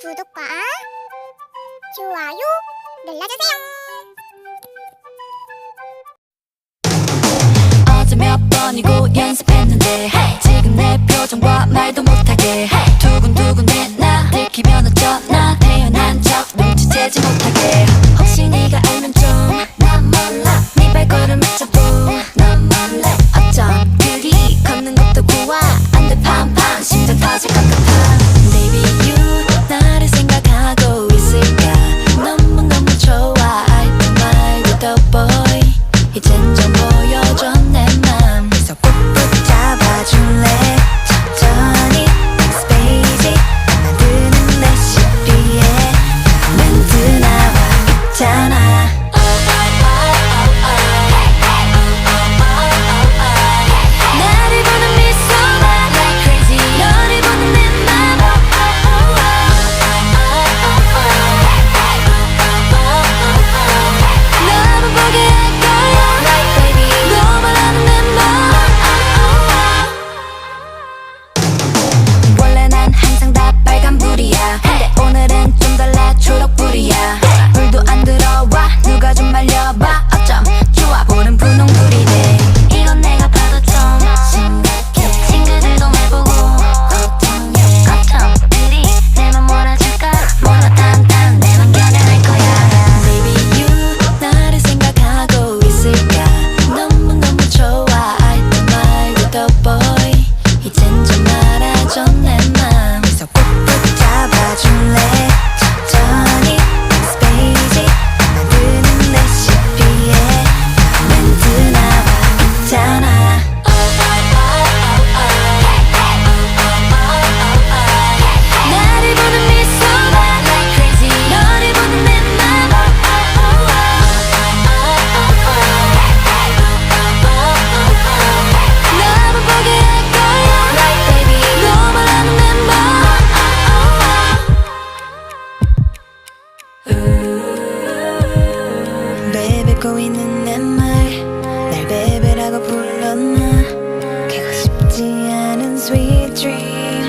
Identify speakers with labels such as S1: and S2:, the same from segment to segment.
S1: 구독과 좋아요 눌러주세요
S2: 어제 몇 번이고 연습했는데 hey! 지금 내 표정과 말도 못하게 hey! 두근두근 내나 들키면 어쩌나 태어난 척 눈치채지 못하게 안아줘 내 맘. 그래서 꼭 붙잡아줄래? double 듣고 있는 내 말 날 베베라고 불렀나? 깨고 싶지 않은 sweet dream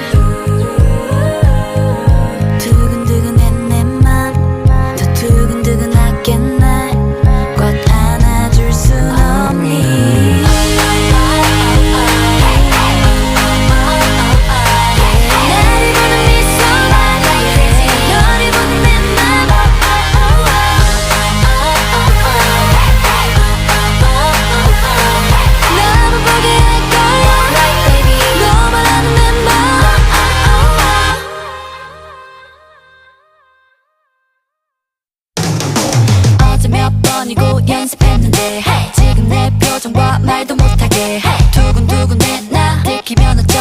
S2: 연습했는데 hey! 지금 내 표정과 말도 못하게 hey! 두근두근 해나 느끼면 어.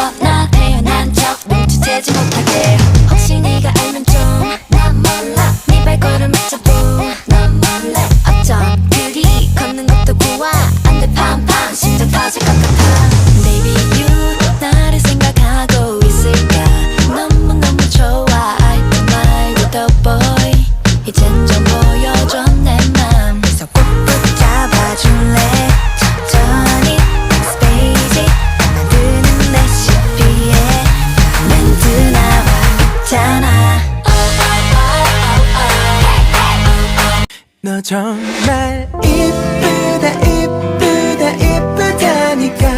S3: 정말 이쁘다 이쁘다 이쁘다니까.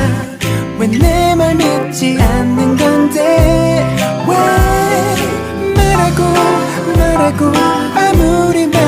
S3: 왜 내 말 믿지 않는 건데? 왜 말하고 말하고 아무리 말